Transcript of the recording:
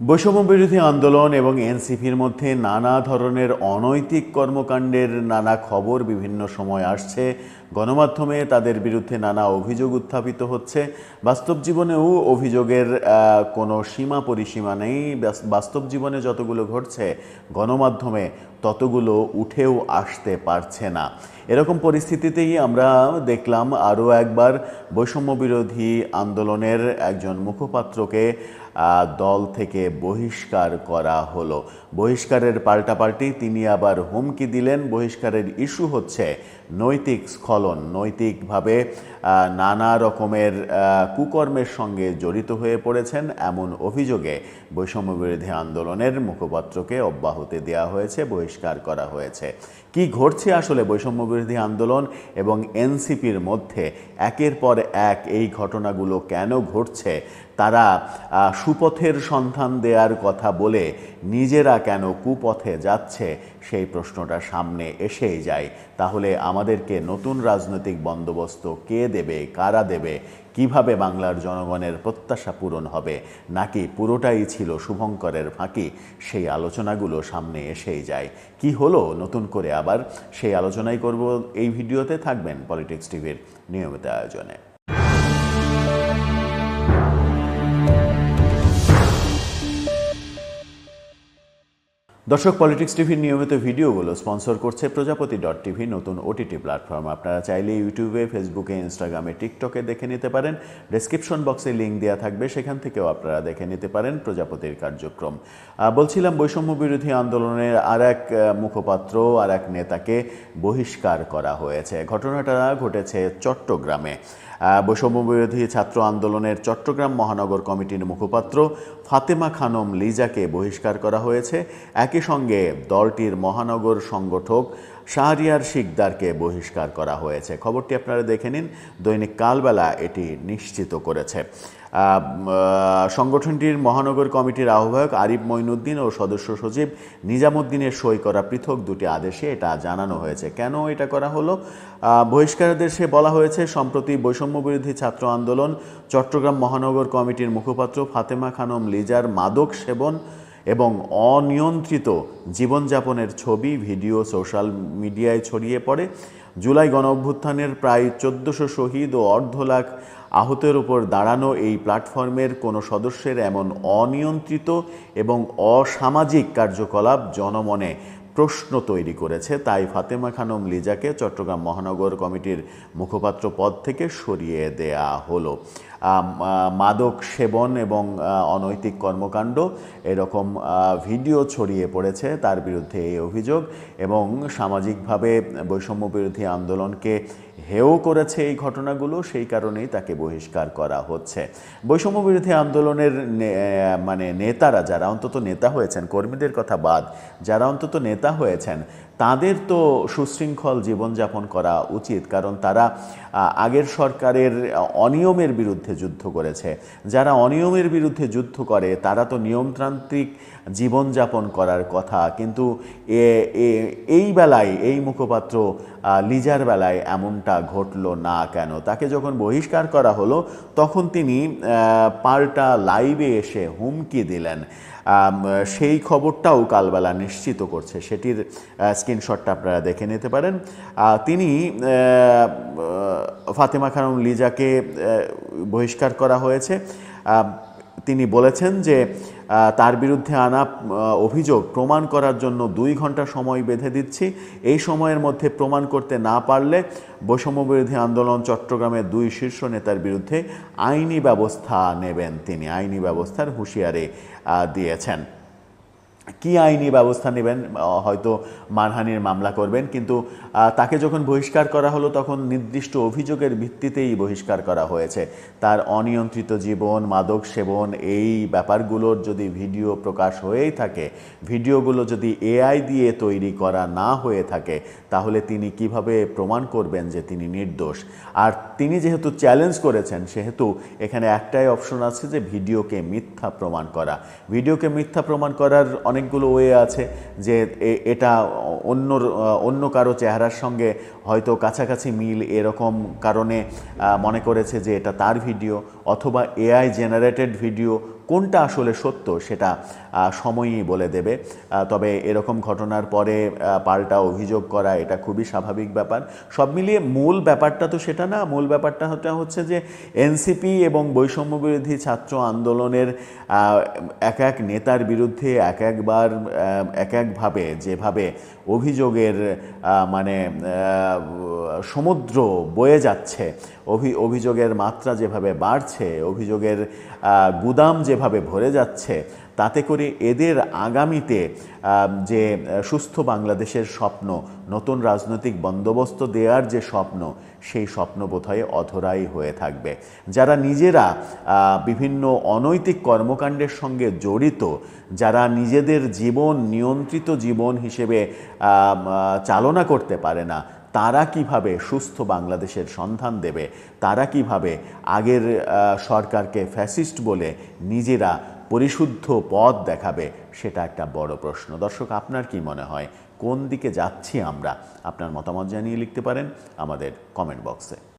বৈষম্য বিরোধী আন্দোলন এবং এনসিপির মধ্যে নানা ধরনের অনৈতিক কর্মকাণ্ডের নানা খবর বিভিন্ন সময় আসছে। গণমাধ্যমে তাদের বিরুদ্ধে নানা অভিযোগ উত্থাপিত হচ্ছে। বাস্তব জীবনেও অভিযোগের কোনো সীমা পরিসীমা নেই। বাস্তব জীবনে যতগুলো ঘটছে গণমাধ্যমে ততগুলো উঠেও আসতে পারছে না। এরকম পরিস্থিতিতেই আমরা দেখলাম আরও একবার বৈষম্য বিরোধী আন্দোলনের একজন মুখপাত্রকে দল থেকে বহিষ্কার করা হলো। বহিষ্কারের পাল্টাপাল্টি তিনি আবার হুমকি দিলেন। বহিষ্কারের ইস্যু হচ্ছে নৈতিক স্খলন নৈতিকভাবে নানা রকমের কুকর্মের সঙ্গে জড়িত হয়ে পড়েছেন এমন অভিযোগে বৈষম্য বিরোধী আন্দোলনের মুখপাত্রকে অব্যাহতি দেওয়া হয়েছে, বহিষ্কার করা হয়েছে। কি ঘটছে আসলে বৈষম্য বিরোধী আন্দোলন এবং এনসিপির মধ্যে? একের পর এক এই ঘটনাগুলো কেন ঘটছে? তারা সুপথের সন্ধান দেওয়ার কথা বলে নিজেরা কেন কুপথে যাচ্ছে? সেই প্রশ্নটা সামনে এসেই যায়। তাহলে আমাদেরকে নতুন রাজনৈতিক বন্দোবস্ত কে দেবে? কারা দেবে? কীভাবে বাংলার জনগণের প্রত্যাশা পূরণ হবে? নাকি পুরোটাই ছিল শুভঙ্করের ফাঁকি? সেই আলোচনাগুলো সামনে এসেই যায়। কি হলো নতুন করে আবার? সেই আলোচনাই করব এই ভিডিওতে। থাকবেন পলিটিক্স টিভির নিয়মিত আয়োজনে। দর্শক পলিটিক্স টিভির নিয়মিত ভিডিওগুলো স্পন্সর করছে প্রজাপতি ডট টিভি নতুন ওটিটি প্ল্যাটফর্ম আপনারা চাইলে ইউটিউবে, ফেসবুকে, ইনস্টাগ্রামে, টিকটকে দেখে নিতে পারেন। ডেসক্রিপশন বক্সে লিঙ্ক দেওয়া থাকবে, সেখান থেকেও আপনারা দেখে নিতে পারেন প্রজাপতির কার্যক্রম। বলছিলাম বৈষম্য বিরোধী আন্দোলনের আর এক মুখপাত্র আর এক নেতাকে বহিষ্কার করা হয়েছে। ঘটনাটা ঘটেছে চট্টগ্রামে। বৈষম্য বিরোধী ছাত্র আন্দোলনের চট্টগ্রাম মহানগর কমিটির মুখপাত্র ফাতেমা খানম লিজাকে বহিষ্কার করা হয়েছে। একই সঙ্গে দলটির মহানগর সংগঠক শাহরিয়ার শিকদারকে বহিষ্কার করা হয়েছে। খবরটি আপনারা দেখে নিন। দৈনিক কালবেলা এটি নিশ্চিত করেছে। সংগঠনটির মহানগর কমিটির আহ্বায়ক আরিফ মঈনুদ্দিন ও সদস্য সচিব নিজামুদ্দিনের সই করা পৃথক দুটি আদেশে এটা জানানো হয়েছে। কেন এটা করা হলো? আহ, বহিষ্কারাদেশে বলা হয়েছে সম্প্রতি বৈষম্য বিরোধী ছাত্র আন্দোলন চট্টগ্রাম মহানগর কমিটির মুখপাত্র ফাতেমা খানম লিজার মাদক সেবন এবং অনিয়ন্ত্রিত জীবনযাপনের ছবি, ভিডিও সোশ্যাল মিডিয়ায় ছড়িয়ে পড়ে। জুলাই গণ অভ্যুত্থানের প্রায় চোদ্দোশো শহীদ ও অর্ধ লাখ আহতের উপর দাঁড়ানো এই প্ল্যাটফর্মের কোনো সদস্যের এমন অনিয়ন্ত্রিত এবং অসামাজিক কার্যকলাপ জনমনে প্রশ্ন তৈরি করেছে। তাই ফাতেমা খানম লিজাকে চট্টগ্রাম মহানগর কমিটির মুখপাত্র পদ থেকে সরিয়ে দেয়া হলো। মাদক সেবন এবং অনৈতিক কর্মকাণ্ড এরকম ভিডিও ছড়িয়ে পড়েছে তার বিরুদ্ধে এই অভিযোগ এবং সামাজিকভাবে বৈষম্য বিরোধী আন্দোলনকে হেও করেছে এই ঘটনাগুলো, সেই কারণেই তাকে বহিষ্কার করা হচ্ছে। বৈষম্য বিরোধী আন্দোলনের মানে নেতারা যারা, অন্তত নেতা হয়েছেন, কর্মীদের কথা বাদ, যারা অন্তত নেতা হয়েছেন তাদের তো সুশৃঙ্খল জীবনযাপন করা উচিত, কারণ তারা আগের সরকারের অনিয়মের বিরুদ্ধে যুদ্ধ করেছে। যারা অনিয়মের বিরুদ্ধে যুদ্ধ করে, তারা তো নিয়মতান্ত্রিক জীবনযাপন করার কথা। কিন্তু এই বেলায়, এই মুখপাত্র লিজার বেলায় এমনটা ঘটলো না কেন? তাকে যখন বহিষ্কার করা হলো, তখন তিনি পাল্টা লাইভে এসে হুমকি দিলেন। সেই খবরটাও কালবেলা নিশ্চিত করছে। সেটির স্ক্রিনশটটা আপনারা দেখে নিতে পারেন। তিনি ফাতেমা খানম লিজাকে বহিষ্কার করা হয়েছে। তিনি বলেছেন যে তার বিরুদ্ধে আনা অভিযোগ প্রমাণ করার জন্য দুই ঘণ্টা সময় বেঁধে দিচ্ছি। এই সময়ের মধ্যে প্রমাণ করতে না পারলে বৈষম্য বিরোধী আন্দোলন চট্টগ্রামের দুই শীর্ষ নেতার বিরুদ্ধে আইনি ব্যবস্থা নেবেন তিনি। আইনি ব্যবস্থার হুঁশিয়ারি দিয়েছেন। কি আইনি ব্যবস্থা নেবেন? হয়তো মানহানির মামলা করবেন, কিন্তু তাকে যখন বহিষ্কার করা হলো, তখন নির্দিষ্ট অভিযোগের ভিত্তিতেই বহিষ্কার করা হয়েছে। তার অনিয়ন্ত্রিত জীবন, মাদক সেবন, এই ব্যাপারগুলোর যদি ভিডিও প্রকাশ হয়েই থাকে, ভিডিওগুলো যদি এআই দিয়ে তৈরি করা না হয়ে থাকে, তাহলে তিনি কীভাবে প্রমাণ করবেন যে তিনি নির্দোষ? আর তিনি যেহেতু চ্যালেঞ্জ করেছেন, সেহেতু এখানে একটাই অপশন আছে যে ভিডিওকে মিথ্যা প্রমাণ করা। ভিডিওকে মিথ্যা প্রমাণ করার অনেকগুলো ওয়ে আছে যে এটা অন্য অন্য কারও চেহারার সঙ্গে হয়তো কাছাকাছি মিল এরকম কারণে মনে করেছে যে এটা তার ভিডিও অথবা এআই জেনারেটেড ভিডিও কোনটা আসলে সত্য সেটা সময়ই বলে দেবে। তবে এরকম ঘটনার পরে পাল্টা অভিযোগ করা এটা খুবই স্বাভাবিক ব্যাপার। সব মিলিয়ে মূল ব্যাপারটা তো সেটা না, মূল ব্যাপারটা হচ্ছে- যে এনসিপি এবং বৈষম্য বিরোধী ছাত্র আন্দোলনের এক এক নেতার বিরুদ্ধে এক একবার এক একভাবে যেভাবে অভিযোগের মানে সমুদ্র বয়ে যাচ্ছে, অভি, অভিযোগের মাত্রা যেভাবে বাড়ছে, অভিযোগের গুদাম যেভাবে ভরে যাচ্ছে তাতে করে এদের আগামীতে যে, সুস্থ বাংলাদেশের স্বপ্ন, নতুন রাজনৈতিক বন্দোবস্ত দেওয়ার যে স্বপ্ন, সেই স্বপ্ন বোধহয় অধরাই হয়ে থাকবে। যারা নিজেরা বিভিন্ন অনৈতিক কর্মকাণ্ডের সঙ্গে জড়িত, যারা নিজেদের জীবন, নিয়ন্ত্রিত জীবন হিসেবে চালনা করতে পারে না, তারা কীভাবে সুস্থ বাংলাদেশের সন্ধান দেবে? তারা কীভাবে আগের সরকারকে ফ্যাসিস্ট বলে নিজেরা পরিশুদ্ধ পথ দেখাবে, সেটা একটা বড় প্রশ্ন। দর্শক, আপনার কি মনে হয়? কোন দিকে যাচ্ছি আমরা? আপনার মতামত জানিয়ে লিখতে পারেন আমাদের কমেন্ট বক্সে